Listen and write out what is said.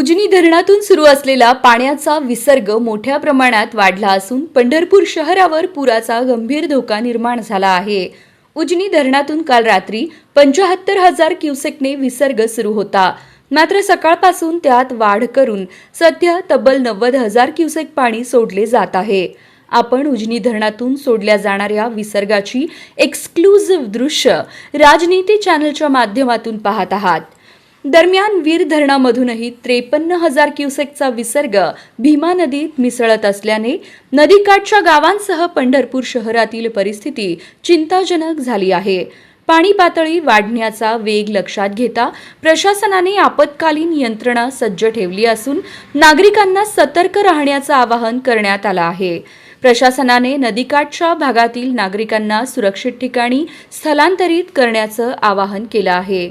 उजनी धरणातून सुरू असलेला पाण्याचा विसर्ग मोठ्या प्रमाणात वाढला असून पंढरपूर शहरावर पुराचा गंभीर धोका निर्माण झाला आहे. उजनी धरणातून काल रात्री पंचाहत्तर हजार क्युसेकने विसर्ग सुरू होता. मात्र सकाळपासून त्यात वाढ करून सध्या तब्बल नव्वद हजार क्युसेक पाणी सोडले जात आहे. आपण उजनी धरणातून सोडल्या जाणाऱ्या विसर्गाची एक्सक्लुझिव्ह दृश्य राजनीती चॅनलच्या माध्यमातून पाहत आहात. दरम्यान वीर धरणामधूनही त्रेपन्न हजार क्युसेकचा विसर्ग भीमा नदीत मिसळत असल्याने नदीकाठच्या गावांसह पंढरपूर शहरातील परिस्थिती चिंताजनक झाली आहे. पाणी पातळी वाढण्याचा वेग लक्षात घेता प्रशासनाने आपत्कालीन यंत्रणा सज्ज ठेवली असून नागरिकांना सतर्क राहण्याचं आवाहन करण्यात आलं आहे. प्रशासनाने नदीकाठच्या भागातील नागरिकांना सुरक्षित ठिकाणी स्थलांतरित करण्याचं आवाहन केलं आहे.